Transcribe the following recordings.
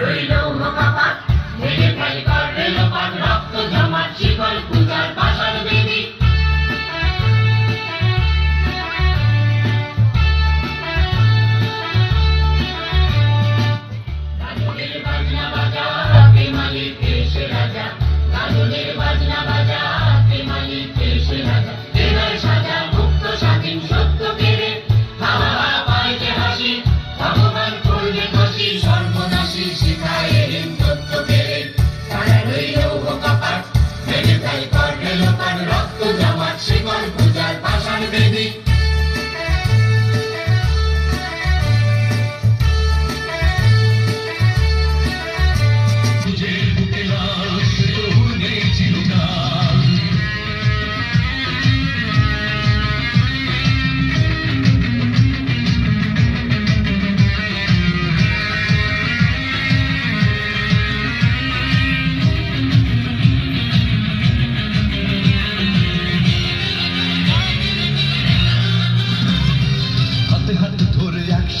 Every no mama, we didn't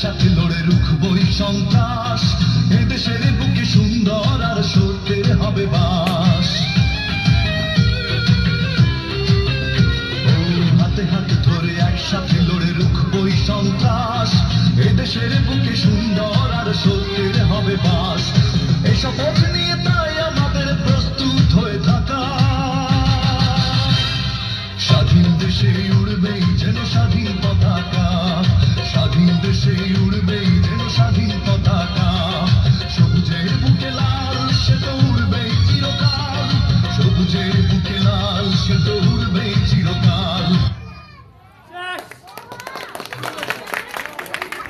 একসাথে লড়ে রুখবই সন্ত্রাস। এদেশের বুকে সুন্দর আর সত্যের হবে বাস। হাতে হাতে ধরে একসাথে লড়ে রুখবই সন্ত্রাস। এদেশের বুকে সুন্দর আর সত্যের হবে বাস। এই